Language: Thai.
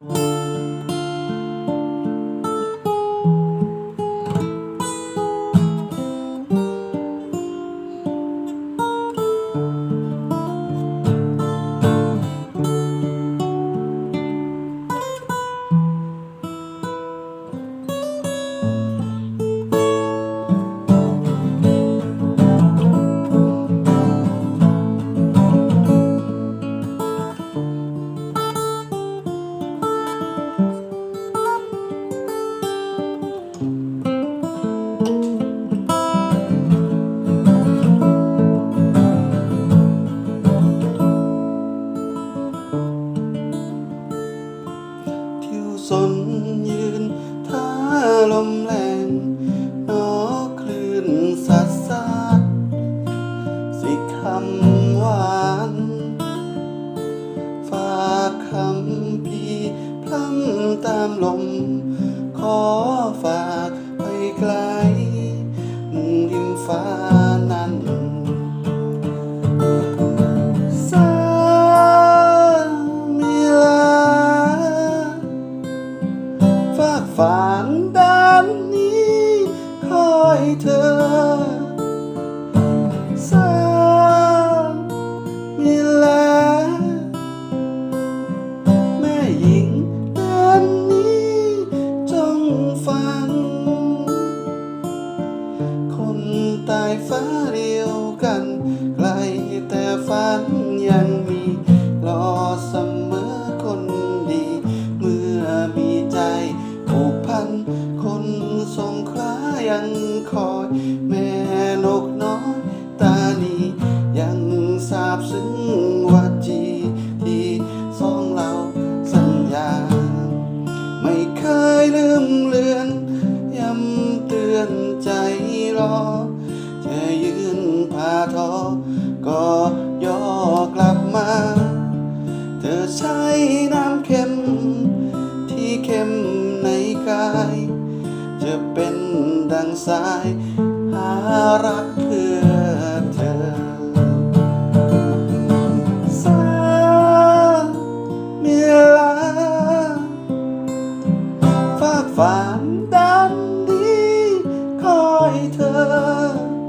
ทิ ลม คนตายฟ้าเดียวกัน ไกลแต่ฝันยังมีรอเสมอคนดี เมื่อมีใจผูกพัน คนสงครายังคอย แม่นกน้อยตานียังสาบซึ้ง เตือนใจรอจะยืนผ่าทอก็ย่อกลับมา เธอใช้น้ำเค็ม ที่เค็มในกาย จะเป็นดังสาย หารักเพื่อเธอสาเมียลาฝากฝัน เธอ